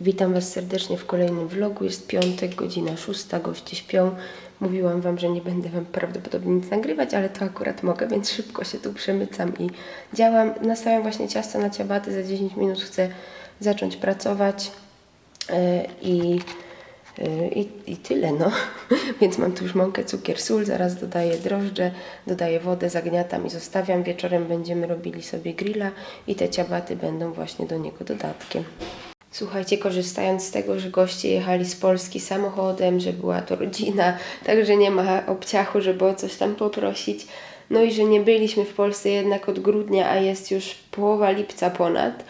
Witam Was serdecznie w kolejnym vlogu. Jest piątek, godzina szósta, goście śpią. Mówiłam Wam, że nie będę Wam prawdopodobnie nic nagrywać, ale to akurat mogę, więc szybko się tu przemycam i działam. Nastawiam właśnie ciasto na ciabaty, za 10 minut chcę zacząć pracować Yy, i, yy, i, i tyle, no. Więc mam tu już mąkę, cukier, sól, zaraz dodaję drożdże, dodaję wodę, zagniatam i zostawiam. Wieczorem będziemy robili sobie grilla i te ciabaty będą właśnie do niego dodatkiem. Słuchajcie, korzystając z tego, że goście jechali z Polski samochodem, że była to rodzina, także nie ma obciachu, żeby o coś tam poprosić. No i że nie byliśmy w Polsce jednak od grudnia, a jest już połowa lipca ponad,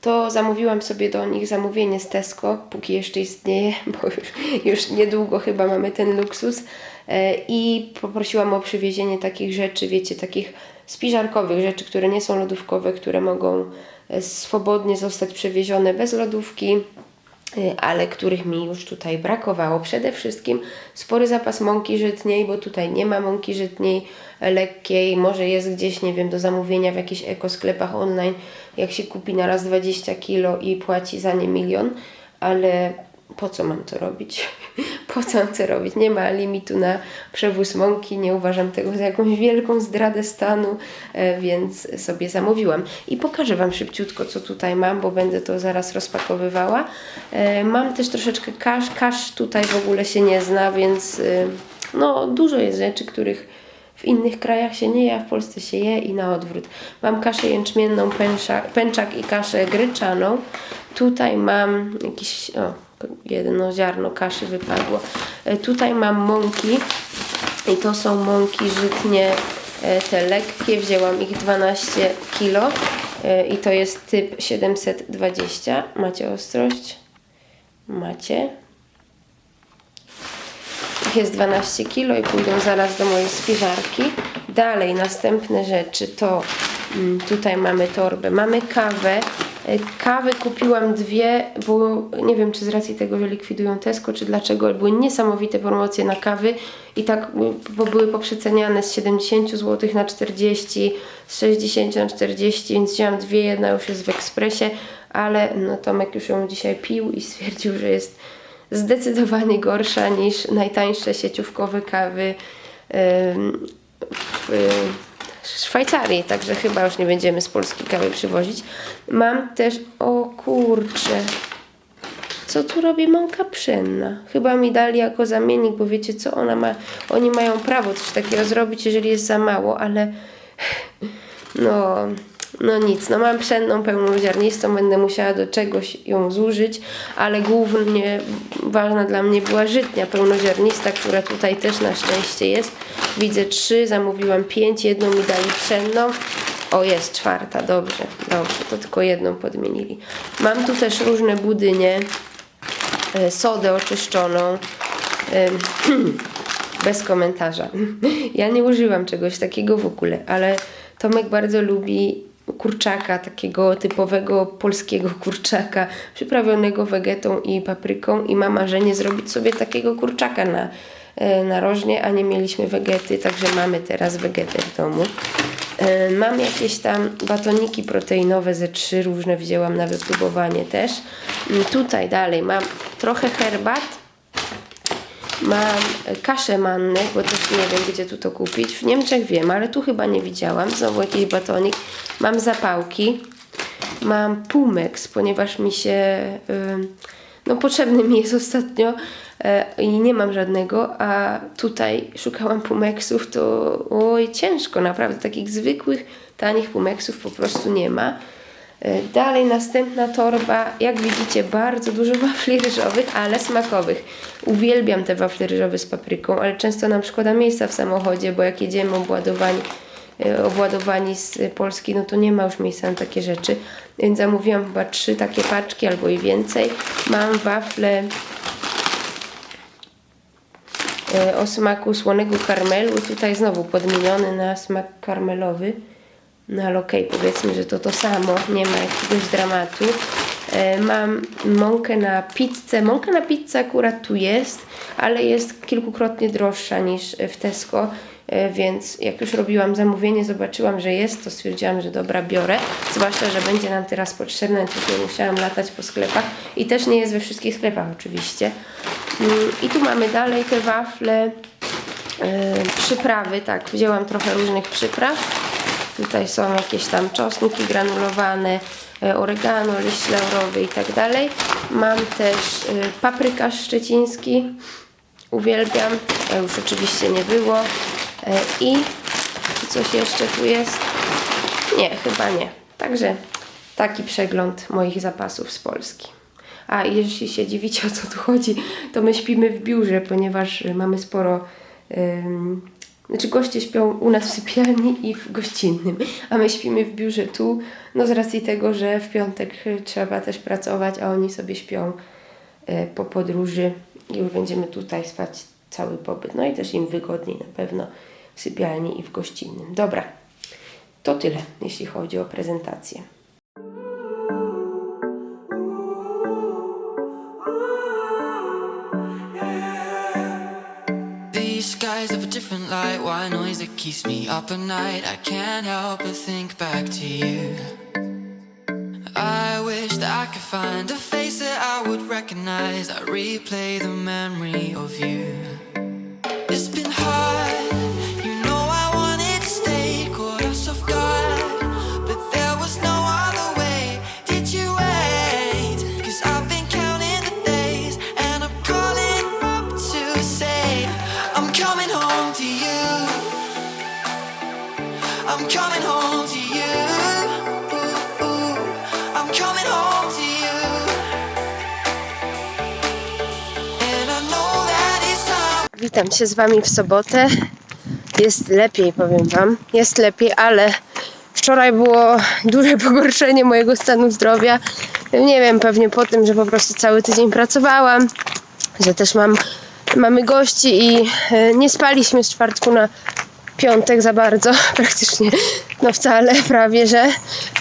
to zamówiłam sobie do nich zamówienie z Tesco, póki jeszcze istnieje, bo już, już niedługo chyba mamy ten luksus. E, I poprosiłam o przywiezienie takich rzeczy, wiecie, takich spiżarkowych rzeczy, które nie są lodówkowe, które mogą swobodnie zostać przewiezione bez lodówki, y, ale których mi już tutaj brakowało. Przede wszystkim spory zapas mąki żytniej, bo tutaj nie ma mąki żytniej e, lekkiej, może jest gdzieś, nie wiem, do zamówienia w jakichś ekosklepach online, jak się kupi na raz 20 kilo i płaci za nie milion, ale po co mam to robić? Po co mam to robić? Nie ma limitu na przewóz mąki, nie uważam tego za jakąś wielką zdradę stanu, e, więc sobie zamówiłam. I pokażę Wam szybciutko, co tutaj mam, bo będę to zaraz rozpakowywała. E, Mam też troszeczkę kasz. Kasz tutaj w ogóle się nie zna, więc e, no, dużo jest rzeczy, których w innych krajach się nie je, a w Polsce się je i na odwrót. Mam kaszę jęczmienną, pęcza, pęczak i kaszę gryczaną. Tutaj mam jakiś, o, jedno ziarno kaszy wypadło. E, Tutaj mam mąki i to są mąki żytnie, e, te lekkie. Wzięłam ich 12 kg e, i to jest typ 720. Macie ostrość? Macie. Ich jest 12 kg i pójdą zaraz do mojej spiżarki. Dalej, następne rzeczy to mm, tutaj mamy torbę, mamy kawę. Kawy kupiłam dwie, bo nie wiem czy z racji tego, że likwidują Tesco, czy dlaczego, ale były niesamowite promocje na kawy i tak, bo były poprzeceniane z 70 zł na 40, z 60 na 40, więc wzięłam dwie, jedna już jest w ekspresie, ale no Tomek już ją dzisiaj pił i stwierdził, że jest zdecydowanie gorsza niż najtańsze sieciówkowe kawy ym, w y, Szwajcarii, także chyba już nie będziemy z Polski kawy przywozić. Mam też, o kurczę, co tu robi mąka pszenna? Chyba mi dali jako zamiennik, bo wiecie co, ona ma, oni mają prawo coś takiego zrobić, jeżeli jest za mało, ale no, no nic, no mam pszenną pełnoziarnistą, będę musiała do czegoś ją zużyć, ale głównie ważna dla mnie była żytnia pełnoziarnista, która tutaj też na szczęście jest. Widzę trzy, zamówiłam pięć, jedną mi dali pszenną. O, jest czwarta, dobrze, dobrze, to tylko jedną podmienili. Mam tu też różne budynie, e, sodę oczyszczoną. Bez komentarza. Ja nie używam czegoś takiego w ogóle, ale Tomek bardzo lubi kurczaka, takiego typowego polskiego kurczaka, przyprawionego wegetą i papryką i ma marzenie zrobić sobie takiego kurczaka na, e, narożnie, a nie mieliśmy wegety, także mamy teraz wegetę w domu. E, Mam jakieś tam batoniki proteinowe, ze trzy różne wzięłam na wypróbowanie też. Mm, Tutaj dalej mam trochę herbat, Mam kaszę manny, bo też nie wiem, gdzie tu to kupić. W Niemczech wiem, ale tu chyba nie widziałam. Znowu jakiś batonik. Mam zapałki. Mam pumex, ponieważ mi się... no potrzebny mi jest ostatnio e, i nie mam żadnego, a tutaj szukałam pumexów, to oj ciężko, naprawdę takich zwykłych, tanich pumexów po prostu nie ma. E, Dalej następna torba, jak widzicie bardzo dużo wafli ryżowych, ale smakowych. Uwielbiam te wafle ryżowe z papryką, ale często nam szkoda miejsca w samochodzie, bo jak jedziemy obładowani, e, obładowani z Polski, no to nie ma już miejsca na takie rzeczy. Więc zamówiłam chyba trzy takie paczki albo i więcej. Mam wafle e, o smaku słonego karmelu. Tutaj znowu podmieniony na smak karmelowy. No ale okej, powiedzmy, że to to samo, nie ma jakiegoś dramatu. E, mam mąkę na pizzę. Mąka na pizzę akurat tu jest, ale jest kilkukrotnie droższa niż w Tesco. e, więc jak już robiłam zamówienie, zobaczyłam, że jest, to stwierdziłam, że dobra, biorę. Zwłaszcza, że będzie nam teraz potrzebne, tutaj musiałam latać po sklepach i też nie jest we wszystkich sklepach oczywiście. Mm, I tu mamy dalej te wafle, e, przyprawy, tak, wzięłam trochę różnych przypraw. Tutaj są jakieś tam czosnki granulowane, e, oregano, liść laurowy i tak dalej. Mam też e, paprykarz szczeciński, uwielbiam, e, już oczywiście nie było. I coś jeszcze tu jest? Nie, chyba nie. Także taki przegląd moich zapasów z Polski. A jeśli się dziwicie o co tu chodzi, to my śpimy w biurze, ponieważ y, mamy sporo. Znaczy goście śpią u nas w sypialni i w gościnnym, a my śpimy w biurze tu, no z racji tego, że w piątek y, trzeba też pracować, a oni sobie śpią y, po podróży i już będziemy tutaj spać cały pobyt. No i też im wygodniej na pewno w sypialni i w gościnnym. Dobra, to tyle, jeśli chodzi o prezentację. Different light, white noise that keeps me up at night. I can't help but think back to you. I wish that I could find a face that I would recognize. I replay the memory of you. It's been hard, Witam się z Wami w sobotę. Jest lepiej, powiem Wam. Jest lepiej, ale wczoraj było duże pogorszenie mojego stanu zdrowia. Nie wiem, pewnie po tym, że po prostu cały tydzień pracowałam, że też mam, mamy gości i e, nie spaliśmy z czwartku na piątek za bardzo, praktycznie no wcale, prawie że,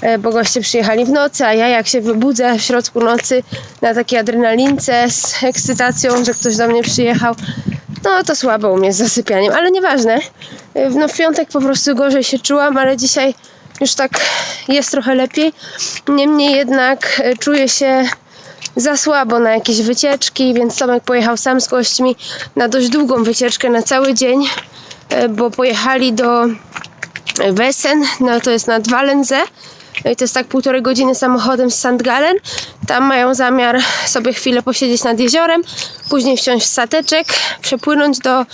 e, bo goście przyjechali w nocy, a ja jak się wybudzę w środku nocy na takiej adrenalince z ekscytacją, że ktoś do mnie przyjechał, no to słabo u mnie z zasypianiem, ale nieważne. E, No w piątek po prostu gorzej się czułam, ale dzisiaj już tak jest trochę lepiej. Niemniej jednak e, czuję się za słabo na jakieś wycieczki, więc Tomek pojechał sam z gośćmi na dość długą wycieczkę na cały dzień, bo pojechali do Wesen, no to jest nad Walensee. No i to jest tak półtorej godziny samochodem z St. Gallen. Tam mają zamiar sobie chwilę posiedzieć nad jeziorem, później wsiąść w stateczek, przepłynąć do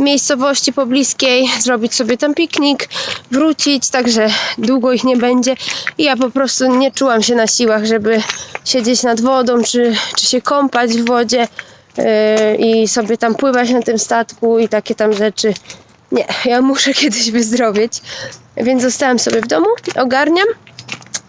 miejscowości pobliskiej, zrobić sobie tam piknik, wrócić, także długo ich nie będzie. I ja po prostu nie czułam się na siłach, żeby siedzieć nad wodą, czy, czy się kąpać w wodzie yy, i sobie tam pływać na tym statku i takie tam rzeczy. Nie, ja muszę kiedyś wyzdrowieć, więc zostałam sobie w domu, ogarniam.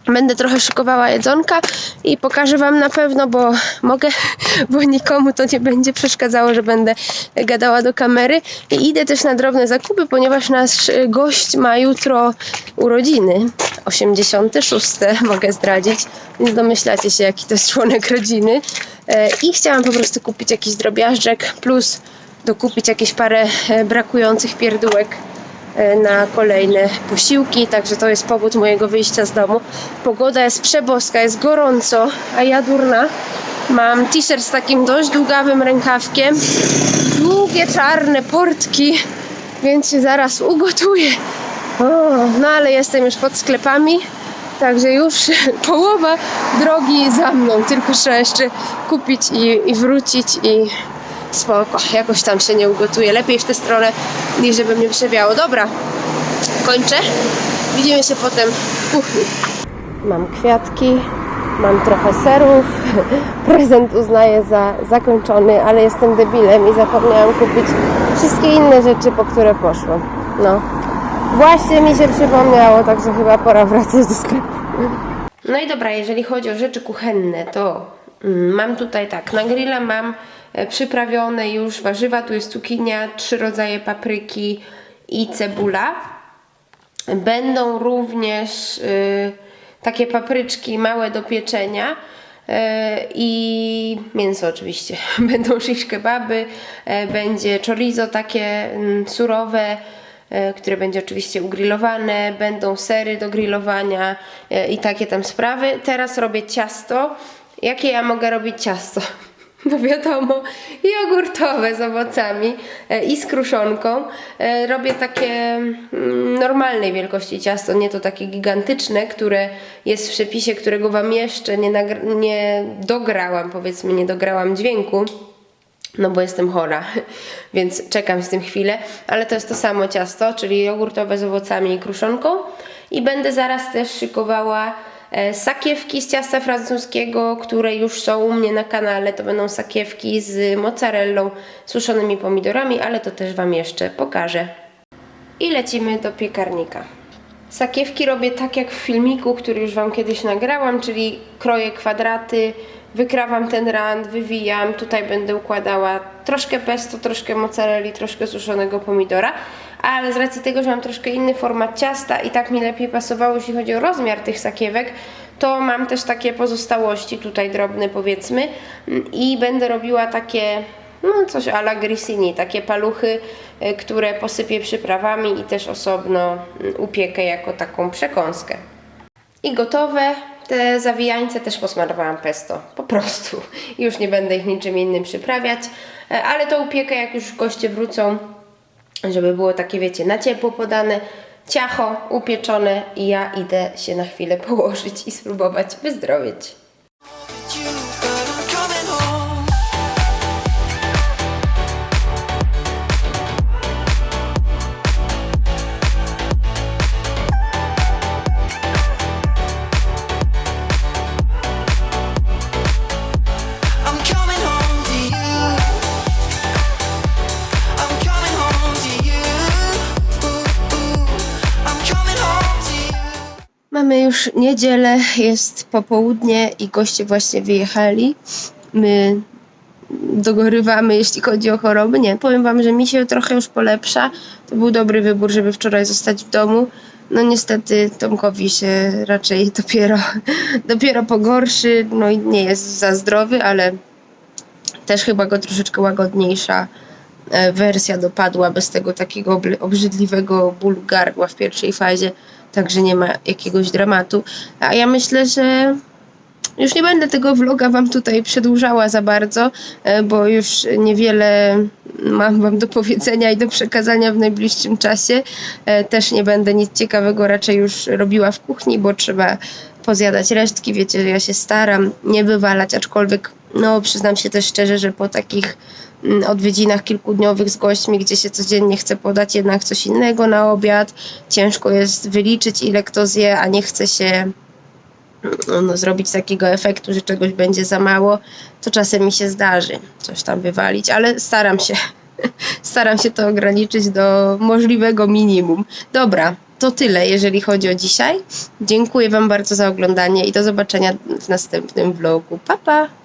Będę trochę szykowała jedzonka i pokażę Wam na pewno, bo mogę, bo nikomu to nie będzie przeszkadzało, że będę gadała do kamery. I idę też na drobne zakupy, ponieważ nasz y, gość ma jutro urodziny. 86 mogę zdradzić, więc domyślacie się, jaki to jest członek rodziny. E, I chciałam po prostu kupić jakiś drobiażdżek, plus dokupić jakieś parę e, brakujących pierdółek e, na kolejne posiłki, także to jest powód mojego wyjścia z domu. Pogoda jest przeboska, jest gorąco, a ja durna mam t-shirt z takim dość długawym rękawkiem, długie czarne portki, więc się zaraz ugotuję. O, no ale jestem już pod sklepami, także już połowa drogi za mną, tylko trzeba jeszcze kupić i, i wrócić i spoko, jakoś tam się nie ugotuje. Lepiej w tę stronę niż żeby mnie przewiało. Dobra, kończę. Widzimy się potem w kuchni. Mam kwiatki, mam trochę serów. Prezent uznaję za zakończony, ale jestem debilem i zapomniałam kupić wszystkie inne rzeczy, po które poszłam. No, właśnie mi się przypomniało, także chyba pora wracać do sklepu. No i dobra, jeżeli chodzi o rzeczy kuchenne, to mm, mam tutaj tak, na grilla mam przyprawione już warzywa, tu jest cukinia, trzy rodzaje papryki i cebula. Będą również y, takie papryczki małe do pieczenia y, i mięso oczywiście. Będą shish kebaby, y, będzie chorizo takie mm, surowe, e, które będzie oczywiście ugrillowane, będą sery do grillowania e, i takie tam sprawy. Teraz robię ciasto. Jakie ja mogę robić ciasto? No wiadomo, jogurtowe z owocami e, i z kruszonką. E, Robię takie mm, normalnej wielkości ciasto, nie to takie gigantyczne, które jest w przepisie, którego Wam jeszcze nie, nie dograłam, powiedzmy, nie dograłam dźwięku. No bo jestem chora, więc czekam z tym chwilę, ale to jest to samo ciasto, czyli jogurtowe z owocami i kruszonką. I będę zaraz też szykowała sakiewki z ciasta francuskiego, które już są u mnie na kanale. To będą sakiewki z mozzarellą, suszonymi pomidorami, ale to też Wam jeszcze pokażę. I lecimy do piekarnika. Sakiewki robię tak jak w filmiku, który już Wam kiedyś nagrałam, czyli kroję kwadraty, wykrawam ten rand, wywijam, tutaj będę układała troszkę pesto, troszkę mozzarelli, troszkę suszonego pomidora, ale z racji tego, że mam troszkę inny format ciasta i tak mi lepiej pasowało, jeśli chodzi o rozmiar tych sakiewek, to mam też takie pozostałości tutaj drobne powiedzmy i będę robiła takie no coś ala grissini, takie paluchy, y, które posypię przyprawami i też osobno mm, upiekę jako taką przekąskę. I gotowe. Te zawijańce też posmarowałam pesto, po prostu. Już nie będę ich niczym innym przyprawiać, E, ale to upiekę jak już goście wrócą, żeby było takie wiecie, na ciepło podane, ciacho upieczone i ja idę się na chwilę położyć i spróbować wyzdrowieć. Już niedzielę, jest popołudnie i goście właśnie wyjechali. My dogorywamy, jeśli chodzi o choroby. Nie, powiem Wam, że mi się trochę już polepsza. To był dobry wybór, żeby wczoraj zostać w domu. No niestety Tomkowi się raczej dopiero, dopiero pogorszy. No i nie jest za zdrowy, ale też chyba go troszeczkę łagodniejsza wersja dopadła bez tego takiego obrzydliwego bólu gardła w pierwszej fazie, także nie ma jakiegoś dramatu. A ja myślę, że już nie będę tego vloga wam tutaj przedłużała za bardzo, e, bo już niewiele mam wam do powiedzenia i do przekazania w najbliższym czasie. E, Też nie będę nic ciekawego raczej już robiła w kuchni, bo trzeba pozjadać resztki. Wiecie, że ja się staram nie wywalać, aczkolwiek no przyznam się też szczerze, że po takich mm, odwiedzinach kilkudniowych z gośćmi, gdzie się codziennie chce podać jednak coś innego na obiad, ciężko jest wyliczyć ile kto zje, a nie chce się no, zrobić takiego efektu, że czegoś będzie za mało, to czasem mi się zdarzy coś tam wywalić, ale staram się. Staram się to ograniczyć do możliwego minimum. Dobra, to tyle, jeżeli chodzi o dzisiaj. Dziękuję Wam bardzo za oglądanie i do zobaczenia w następnym vlogu. Pa, pa!